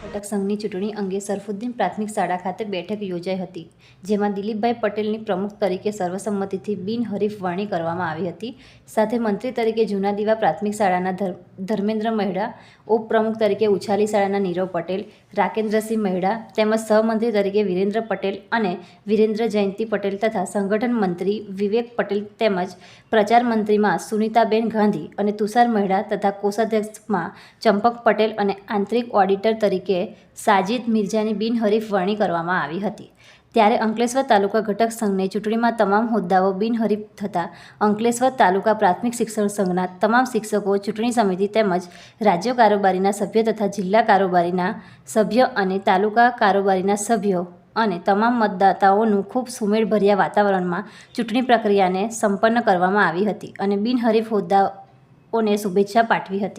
ઘટક સંઘની ચૂંટણી અંગે સરફુદ્દીન પ્રાથમિક શાળા ખાતે બેઠક યોજાઈ હતી, જેમાં દિલીપભાઈ પટેલની પ્રમુખ તરીકે સર્વસંમતિથી બિનહરીફ વરણી કરવામાં આવી હતી. સાથે મંત્રી તરીકે જૂના દીવા પ્રાથમિક શાળાના ધર- ધર્મેન્દ્ર મહેડા, ઉપપ્રમુખ તરીકે ઉછાલી શાળાના નીરવ પટેલ, રાકેન્દ્રસિંહ મહેડા, તેમજ સહમંત્રી તરીકે વિરેન્દ્ર પટેલ અને વિરેન્દ્ર જયંતિ પટેલ તથા સંગઠન મંત્રી વિવેક પટેલ તેમજ પ્રચાર મંત્રીમાં સુનીતાબેન ગાંધી અને તુષાર મહેડા તથા કોષાધ્યક્ષમાં ચંપક પટેલ અને આંતરિક ઓડિટર તરીકે સાજિદ મિર્ઝાની બિનહરીફ વરણી કરવામાં આવી હતી. ત્યારે અંકલેશ્વર તાલુકા ઘટક સંઘને ચૂંટણીમાં તમામ હોદ્દાઓ બિનહરીફ થતાં અંકલેશ્વર તાલુકા પ્રાથમિક શિક્ષણ સંઘના તમામ શિક્ષકો ચૂંટણી સમિતિ તેમજ રાજ્ય કારોબારીના સભ્ય તથા જિલ્લા કારોબારીના સભ્ય અને તાલુકા કારોબારીના સભ્યો અને તમામ મતદાતાઓનું ખૂબ સુમેળભર્યા વાતાવરણમાં ચૂંટણી પ્રક્રિયાને સંપન્ન કરવામાં આવી હતી અને બિનહરીફ હોદ્દાઓને શુભેચ્છા પાઠવી હતી.